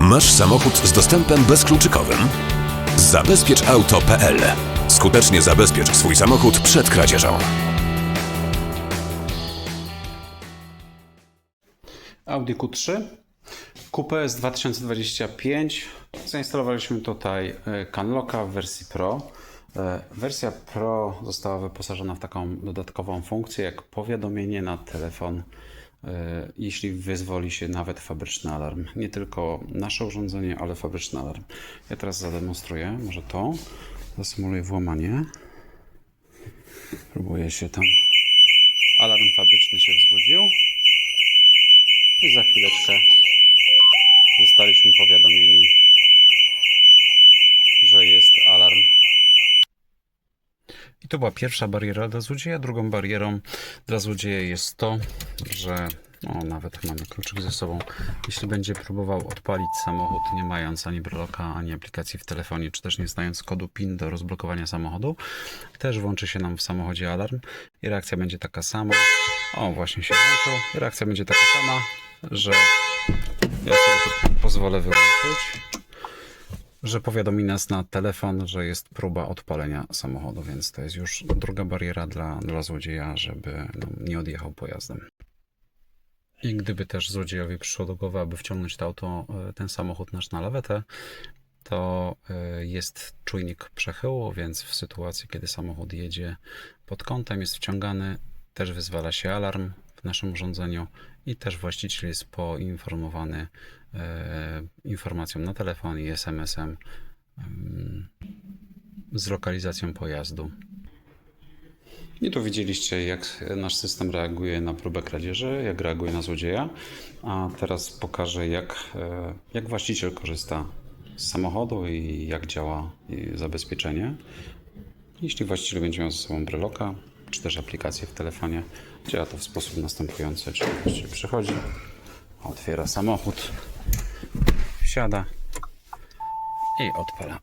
Masz samochód z dostępem bezkluczykowym? Zabezpieczauto.pl Skutecznie zabezpiecz swój samochód przed kradzieżą. Audi Q3, Coupe z 2025. Zainstalowaliśmy tutaj e, CanLocka w wersji Pro. E, Wersja Pro została wyposażona w taką dodatkową funkcję jak powiadomienie na telefon, jeśli wyzwoli się nawet fabryczny alarm. Nie tylko nasze urządzenie, ale fabryczny alarm. Ja teraz zademonstruję, może to. Zasymuluję włamanie. Próbuję się tam. Alarm fabryczny się wzbudził. I za chwileczkę zostaliśmy powiadomieni, to była pierwsza bariera dla złodzieja. Drugą barierą dla złodzieja jest to, że o, nawet mamy kluczyk ze sobą. Jeśli będzie próbował odpalić samochód, nie mając ani breloka, ani aplikacji w telefonie, czy też nie znając kodu PIN do rozblokowania samochodu, też włączy się nam w samochodzie alarm i reakcja będzie taka sama. O, właśnie się włączył. Reakcja będzie taka sama, że ja sobie to pozwolę wyłączyć że powiadomi nas na telefon, że jest próba odpalenia samochodu, więc to jest już druga bariera dla, dla złodzieja, żeby no, nie odjechał pojazdem. I gdyby też złodziejowi przyszło do głowy, aby wciągnąć to auto, e, ten samochód nasz na lawetę, to e, jest czujnik przechyłu, więc w sytuacji, kiedy samochód jedzie pod kątem, jest wciągany, też wyzwala się alarm w naszym urządzeniu i też właściciel jest poinformowany e, informacją na telefon i SMS-em em, z lokalizacją pojazdu. I tu widzieliście, jak nasz system reaguje na próbę kradzieży, jak reaguje na złodzieja. A teraz pokażę, jak, e, jak właściciel korzysta z samochodu i jak działa zabezpieczenie. Jeśli właściciel będzie miał ze sobą breloka, czy też aplikację w telefonie, działa to w sposób następujący. Czyli przychodzi, otwiera samochód, wsiada i odpala.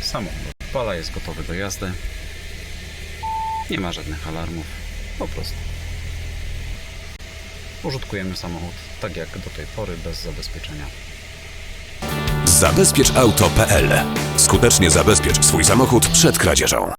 Samochód odpala, jest gotowy do jazdy. Nie ma żadnych alarmów, po prostu. Użytkujemy samochód tak jak do tej pory, bez zabezpieczenia. Zabezpieczauto.pl Skutecznie zabezpiecz swój samochód przed kradzieżą.